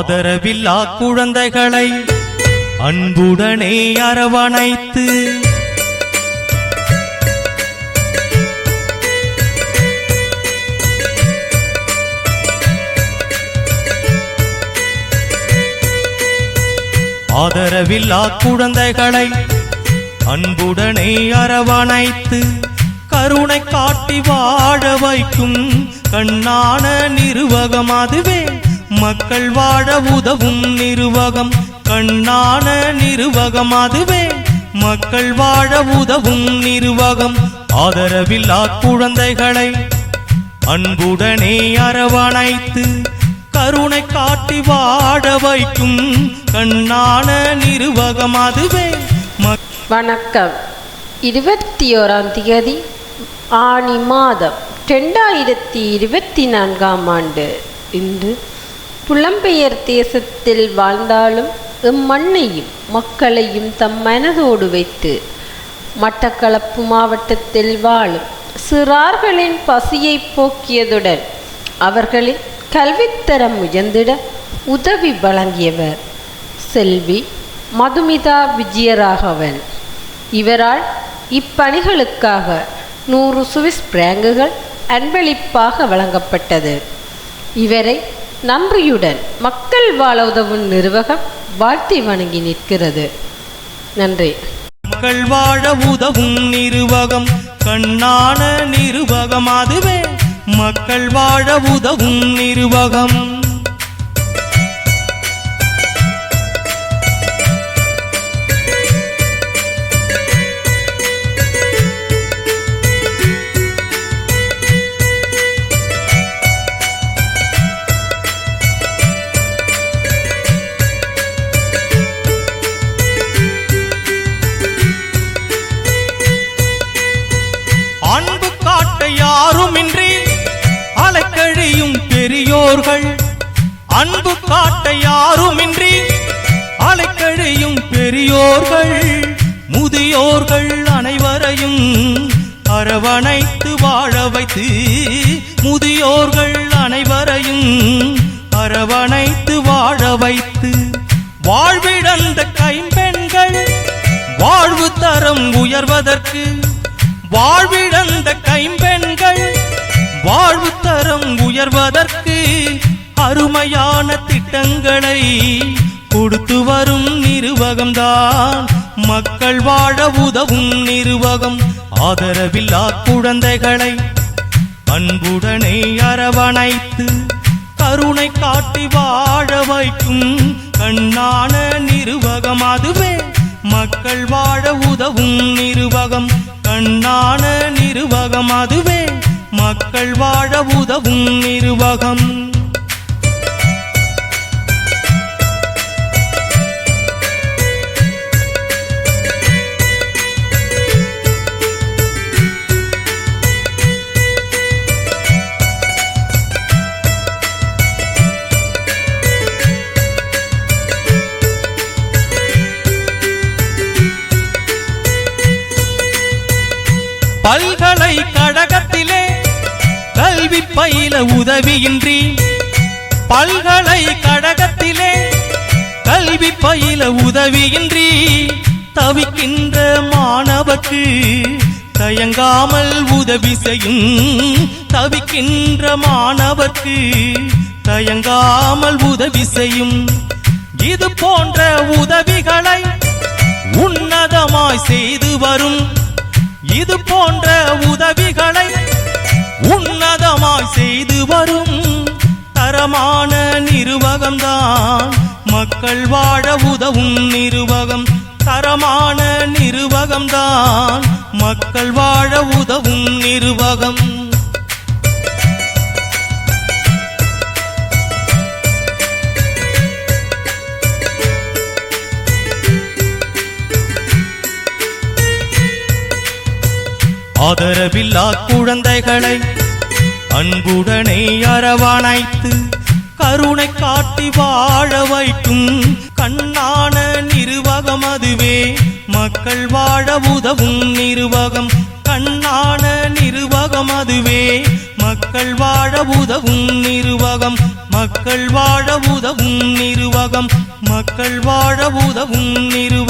ஆதரவில்லா குழந்தைகளை அன்புடனே அரவணைத்து. ஆதரவில்லா குழந்தைகளை அன்புடனே அரவணைத்து. கருணை காட்டி வாழ வைக்கும் கண்ணான நிருவகம் அதுவே. மக்கள் வாழ உதவும் நிருவகம் கண்ணான நிர்வாகம் அதுவே. மக்கள் வாழ உதவும் நிருவகம் ஆதரவில்லா குழந்தைகளை அன்புடனே அரவணைத்து கருணை காட்டி வாட வைக்கும் கண்ணான நிர்வாகம் அதுவே. வணக்கம். இருபத்தி ஓராம் தேதி ஆனி மாதம் ரெண்டாயிரத்தி இருபத்தி நான்காம் ஆண்டு இன்று புலம்பெயர் தேசத்தில் வாழ்ந்தாலும் இம்மண்ணையும் மக்களையும் தம் மனதோடு வைத்து மட்டக்களப்பு மாவட்டத்தில் வாழும் சிறார்களின் பசியை போக்கியதுடன் அவர்களின் கல்வித்தரம் உயர்ந்திட உதவி வழங்கியவர் செல்வி மதுமிதா விஜயராகவன். இவரால் இப்பணிகளுக்காக நூறு சுவிஸ் பிராங்குகள் அன்பளிப்பாக வழங்கப்பட்டது. இவரை நன்றியுடன் மக்கள் வாழ உதவும் நிர்வாகம் வாழ்த்தி வணங்கி நிற்கிறது. நன்றி. மக்கள் வாழ உதவும் நிர்வாகம் கண்ணான நிர்வாகம் அதுவே. மக்கள் வாழ உதவும் நிருவகம். பெரியோர்கள் அன்பு காட்ட யாருமின்றி அலைக்கழியும் பெரியோர்கள் முதியோர்கள் அனைவரையும் அரவணைத்து வாழ வைத்து முதியோர்கள் அனைவரையும் அரவணைத்து வாழ வைத்து வாழ்விழந்த கைம்பெண்கள் வாழ்வு தரம் உயர்வதற்கு வாழ்விழந்த கைம்பெண்கள் உயர்வதற்கு அருமையான திட்டங்களை கொடுத்து வரும் நிருவகம்தான். மக்கள் வாழ உதவும் நிருவகம். ஆதரவில்லா குழந்தைகளை அன்புடனே அரவணைத்து கருணை காட்டி வாழ வைக்கும் கண்ணான நிருவகம் அதுவே. மக்கள் வாழ உதவும் நிருவகம். கண்ணான நிருவகம் அதுவே. மக்கள் வாழ உதவும் நிர்வாகம். பல்கலை கல்வி பயில உதவியின்றி பல்கலைக்கழகத்திலே கல்வி பயில உதவியின்றி தவிக்கின்ற மாணவக்கு தயங்காமல் உதவி செய்யும் தவிக்கின்ற மாணவக்கு தயங்காமல் உதவி செய்யும். இது போன்ற உதவிகளை உன்னதமாய் செய்து வரும். இது போன்ற உதவிகளை நாள் செய்து வரும் தரமான நிர்வாகம்தான். மக்கள் வாழ உதவும் நிர்வாகம் தரமான நிர்வாகம்தான். மக்கள் வாழ உதவும் நிர்வாகம். ஆதரவில்லா குழந்தைகளை அன்புடனே அரவணைத்து கருணை காட்டி வாழ வைக்கும் கண்ணான நிர்வாகம் அதுவே. மக்கள் வாழ உதவும் நிர்வாகம் கண்ணான நிர்வாகம் அதுவே. மக்கள் வாழ உதவும் நிர்வாகம் மக்கள் வாழ உதவும் நிர்வாகம் மக்கள் வாழ உதவும் நிர்வாகம்